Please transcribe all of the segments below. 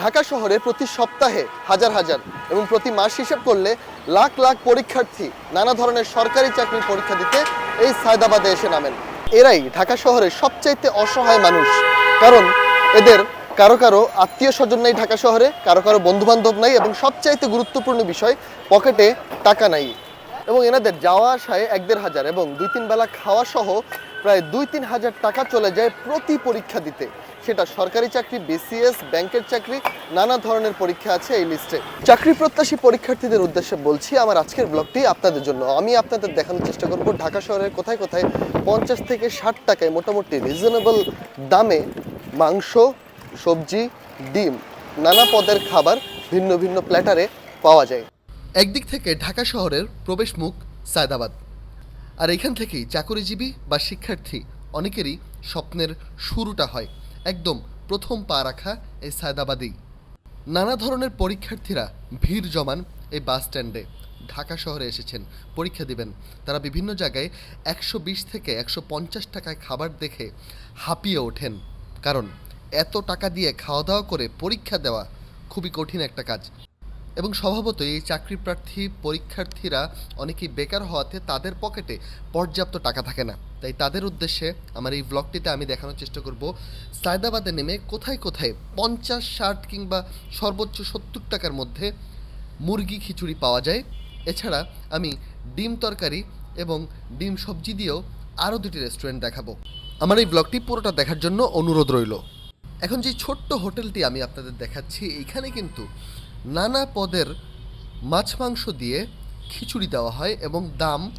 ঢাকা শহরে প্রতি সপ্তাহে হাজার হাজার এবং প্রতি মাস হিসেব করলে লাখ লাখ পরীক্ষার্থী নানা ধরনের সরকারি চাকরির পরীক্ষা দিতে এই সায়দাবাদে এসে নামেন। এরাই ঢাকা শহরের সবচাইতে অসহায় মানুষ। কারণ এদের কারও কারও আত্মীয় স্বজন নাই ঢাকা শহরে, কারও কারও বন্ধু বান্ধব নাই এবং সবচাইতে গুরুত্বপূর্ণ বিষয়, পকেটে টাকা নাই। এবং এনাদের যাওয়া আসায় এক দেড় হাজার এবং দুই তিন বেলা খাওয়া সহ প্রায় দুই তিন হাজার টাকা চলে যায় প্রতি পরীক্ষা দিতে। সেটা সরকারি চাকরি বিসিএস ব্যাংকের চাকরি, নানা ধরনের পরীক্ষা আছে এই লিস্টে চাকরি প্রত্যাশী পরীক্ষার্থীদের উদ্দেশ্যে বলছি, আমার আজকের ব্লগটি আপনাদের জন্য। আমি আপনাদের দেখানোর চেষ্টা করব ঢাকা শহরের কোথায় কোথায় পঞ্চাশ থেকে ষাট টাকায় মোটামুটি রিজনেবল দামে মাংস, সবজি, ডিম, নানা পদের খাবার ভিন্ন ভিন্ন প্ল্যাটারে পাওয়া যায়। একদিক থেকে ঢাকা শহরের প্রবেশ মুখ সায়দাবাদ। আর এখান থেকেই চাকরিজীবী বা শিক্ষার্থী অনেকেরই স্বপ্নের শুরুটা হয়। একদম প্রথম পা রাখা এই সায়দাবাদেই। নানা ধরনের পরীক্ষার্থীরা ভিড় জমান এই বাস স্ট্যান্ডে। ঢাকা শহরে এসেছেন, পরীক্ষা দিবেন। তারা বিভিন্ন জায়গায় একশো বিশ থেকে একশো পঞ্চাশ টাকায় খাবার দেখে হাঁপিয়ে ওঠেন। কারণ এত টাকা দিয়ে খাওয়া দাওয়া করে পরীক্ষা দেওয়া খুবই কঠিন একটা কাজ। এবং স্বভাবতই এই চাকরি প্রার্থী পরীক্ষার্থীরা অনেকেই বেকার হওয়াতে তাদের পকেটে পর্যাপ্ত টাকা থাকে না। তাই তাদের উদ্দেশ্যে আমার এই ব্লগটিতে আমি দেখানোর চেষ্টা করব সায়দাবাদে নেমে কোথায় কোথায় পঞ্চাশ, ষাট কিংবা সর্বোচ্চ সত্তর টাকার মধ্যে মুরগি খিচুড়ি পাওয়া যায়। এছাড়া আমি ডিম তরকারি এবং ডিম সবজি দিয়েও আরও দুটি রেস্টুরেন্ট দেখাবো। আমার এই ব্লগটি পুরোটা দেখার জন্য অনুরোধ রইল। এখন যে ছোট্ট হোটেলটি আমি আপনাদের দেখাচ্ছি এইখানে কিন্তু নানা পদের মাছ মাংস দিয়ে খিচুড়ি দেওয়া হয় এবং দাম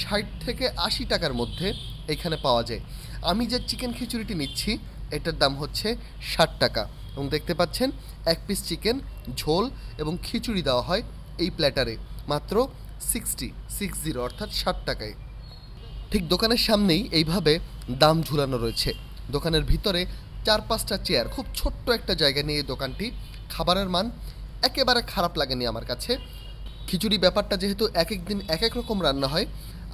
ষাট থেকে আশি টাকার মধ্যে এখানে পাওয়া যায়। আমি যে চিকেন খিচুড়িটি নিচ্ছি, এটার দাম হচ্ছে ষাট টাকা। এবং দেখতে পাচ্ছেন, এক পিস চিকেন ঝোল এবং খিচুড়ি দেওয়া হয় এই প্ল্যাটারে মাত্র সিক্সটি সিক্স জিরো অর্থাৎ ষাট টাকায়। ঠিক দোকানের সামনেই এইভাবে দাম ঝুলানো রয়েছে। দোকানের ভিতরে চার পাঁচটা চেয়ার খুব ছোট্ট একটা জায়গা নিয়ে দোকানটি। খাবারের মান একেবারে খারাপ লাগেনি আমার কাছে। খিচুড়ি ব্যাপারটা যেহেতু এক এক দিন এক এক রকম রান্না হয়,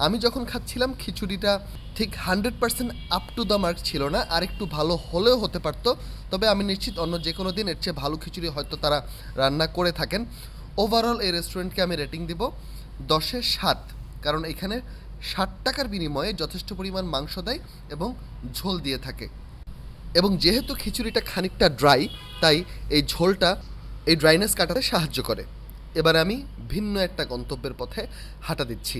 আমি যখন খাচ্ছিলাম খিচুড়িটা ঠিক hundred percent up to the mark ছিল না, আর একটু ভালো হলেও হতে পারতো। তবে আমি নিশ্চিত অন্য যে কোনো দিন এর চেয়ে ভালো খিচুড়ি হয়তো তারা রান্না করে থাকেন। ওভারঅল এই রেস্টুরেন্টকে আমি রেটিং দিব দশে সাত, কারণ এখানে ষাট টাকার বিনিময়ে যথেষ্ট পরিমাণ মাংস দেয় এবং ঝোল দিয়ে থাকে। এবং যেহেতু খিচুড়িটা খানিকটা ড্রাই তাই এই ঝোলটা এই ড্রাইনেস কাটাতে সাহায্য করে। এবার আমি ভিন্ন একটা গন্তব্যের পথে হাঁটা দিচ্ছি।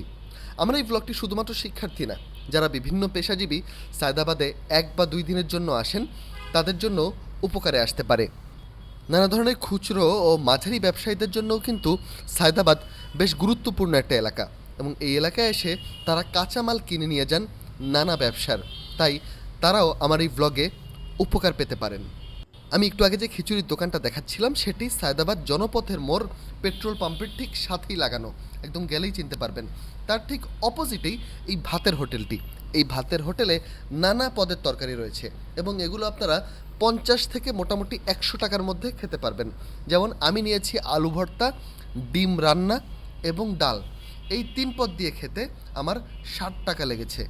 আমার এই ব্লগটি শুধুমাত্র শিক্ষার্থী না, যারা বিভিন্ন পেশাজীবী সায়দাবাদে এক বা দুই দিনের জন্য আসেন, তাদের জন্য উপকারে আসতে পারে। নানা ধরনের খুচরো ও মাঝারি ব্যবসায়ীদের জন্যও কিন্তু সায়দাবাদ বেশ গুরুত্বপূর্ণ একটা এলাকা এবং এই এলাকায় এসে তারা কাঁচামাল কিনে নিয়ে যান নানা ব্যবসার। তাই তারাও আমার এই ব্লগে উপকার পেতে পারেন। আমি একটু আগে যে খিচুড়ির দোকানটা দেখাচ্ছিলাম, সেটি সায়দাবাদ জনপথের মোড় পেট্রোল পাম্পের ঠিক সাথেই লাগানো। একদম গেলেই চিনতে পারবেন। তার ঠিক অপোজিটেই এই ভাতের হোটেলটি। এই ভাতের হোটেলে নানা পদের তরকারি রয়েছে এবং এগুলো আপনারা পঞ্চাশ থেকে মোটামুটি একশো টাকার মধ্যে খেতে পারবেন। যেমন আমি নিয়েছি আলু ভর্তা, ডিম রান্না এবং ডাল। এই তিন পদ দিয়ে খেতে আমার ষাট টাকা লেগেছে।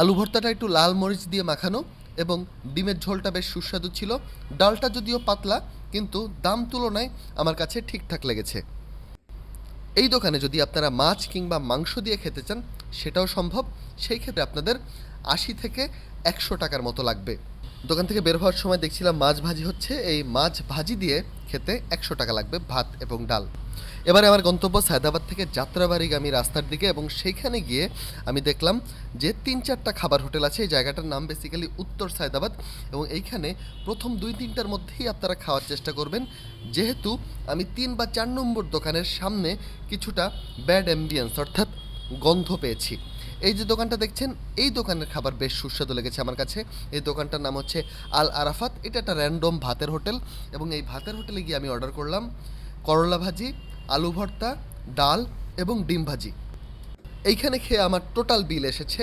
আলু ভর্তাটা একটু লাল মরিচ দিয়ে মাখানো এবং ডিমের ঝোলটা বেশ সুস্বাদু ছিল। ডালটা যদিও পাতলা, কিন্তু দাম তুলনায় আমার কাছে ঠিকঠাক লেগেছে। এই দোকানে যদি আপনারা মাছ কিংবা মাংস দিয়ে খেতে চান, সেটাও সম্ভব। সেই ক্ষেত্রে আপনাদের আশি থেকে একশো টাকার মতো লাগবে। দোকান থেকে বের হওয়ার সময় দেখছিলাম মাছ ভাজি হচ্ছে। এই মাছ ভাজি দিয়ে খেতে একশো টাকা লাগবে ভাত এবং ডাল। এবারে আমার গন্তব্য সায়দাবাদ থেকে যাত্রাবাড়িগামী রাস্তার দিকে এবং সেইখানে গিয়ে আমি দেখলাম যে তিন চারটা খাবার হোটেল আছে। এই জায়গাটার নাম বেসিক্যালি উত্তর সায়দাবাদ এবং এইখানে প্রথম দুই তিনটার মধ্যেই আপনারা খাওয়ার চেষ্টা করবেন। যেহেতু আমি তিন বা চার নম্বর দোকানের সামনে কিছুটা ব্যাড অ্যাম্বিয়েন্স অর্থাৎ গন্ধ পেয়েছি। এই যে দোকানটা দেখছেন, এই দোকানের খাবার বেশ সুস্বাদু লেগেছে আমার কাছে। এই দোকানটার নাম হচ্ছে আল আরাফাত। এটা একটা র্যান্ডম ভাতের হোটেল এবং এই ভাতের হোটেলে গিয়ে আমি অর্ডার করলাম করলা ভাজি, আলু ভর্তা, ডাল এবং ডিম ভাজি। এইখানে খেয়ে আমার টোটাল বিল এসেছে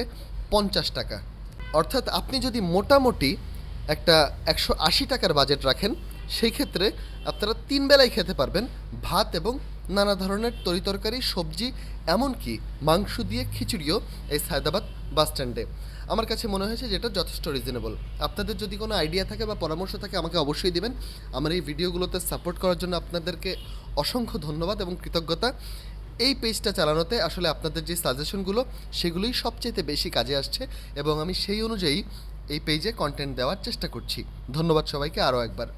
পঞ্চাশ টাকা। অর্থাৎ আপনি যদি মোটামুটি একটা একশো আশি টাকার বাজেট রাখেন সেই ক্ষেত্রে আপনারা তিন বেলায় খেতে পারবেন ভাত এবং নানা ধরনের তরিতরকারি, সবজি, এমনকি মাংস দিয়ে খিচুড়িও এই সায়দাবাদ বাস স্ট্যান্ডে আমার কাছে মনে হয়েছে যেটা যথেষ্ট রিজনেবল আপনাদের যদি কোনো আইডিয়া থাকে বা পরামর্শ থাকে, আমাকে অবশ্যই দেবেন। আমার এই ভিডিওগুলোতে সাপোর্ট করার জন্য আপনাদেরকে অসংখ্য ধন্যবাদ এবং কৃতজ্ঞতা। এই পেজটা চালানোতে আসলে আপনাদের যে সাজেশনগুলো সেগুলোই সবচেয়ে বেশি কাজে আসছে এবং আমি সেই অনুযায়ী এই পেজে কন্টেন্ট দেওয়ার চেষ্টা করছি। ধন্যবাদ সবাইকে আরও একবার।